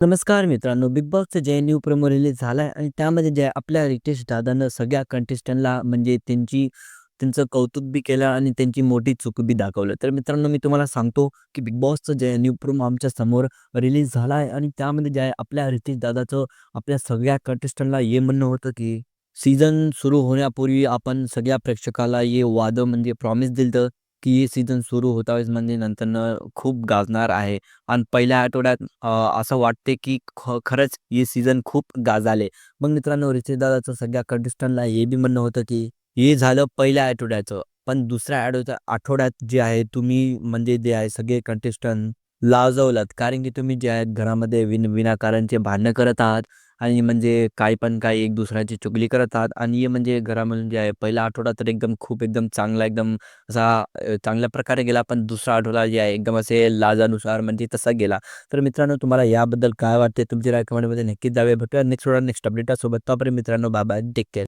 नमस्कार मित्रांनो, बिग बॉसचं जे न्यू प्रोमो रिलीज झाला आहे आणि त्यामध्ये जे आपल्या रितेश दादानं सगळ्या कंटेस्टंटला म्हणजे त्यांची त्यांचं कौतुक बी केलं आणि त्यांची मोठी चूक बी दाखवलं. तर मित्रांनो मी तुम्हाला सांगतो, की बिग बॉसचं जे न्यू प्रोमो आमच्यासमोर रिलीज झाला आहे आणि त्यामध्ये जे आहे आपल्या रितेश दादाचं आपल्या सगळ्या कंटेस्टंटला हे म्हणणं होतं, की सीझन सुरू होण्यापूर्वी आपण सगळ्या प्रेक्षकाला हे वादं म्हणजे प्रॉमिस दिलं की हे सीझन सुरू होता वेळेस म्हणजे नंतर खूप गाजणार आहे आणि पहिल्या आठवड्यात असं वाटते की ख खरंच हे सीझन खूप गाजाले मग मित्रांनो रितेश दादाचं सगळ्या कंटेस्टंटला हे बी म्हणणं होतं, की हे झालं पहिल्या आठवड्याचं. पण दुसऱ्या आठवड्या आठवड्यात जे आहे तुम्ही म्हणजे जे आहे सगळे कंटेस्टंट लाजवलात. कारण की तुम्ही जे आहेत घरामध्ये विन विनाकारणचे भांडणं करत आहात आणि म्हणजे काही पण काही एक दुसऱ्याची चुगली करत आहात आणि हे म्हणजे घरामधून जे आहे पहिला आठवडा तर एकदम खूप एकदम चांगला एकदम असा अ, चांगल्या प्रकारे गेला. पण दुसरा आठवडा जे आहे एकदम असे लाजानुसार म्हणजे तसा गेला. तर मित्रांनो तुम्हाला याबद्दल काय वाटते? तुमची राय कमेंटमध्ये नक्कीच जावे भेटूया नेक्स्ट नेक्स्ट अपडेटासोबत तोपर्यंत मित्रांनो बाबा टेक केअर.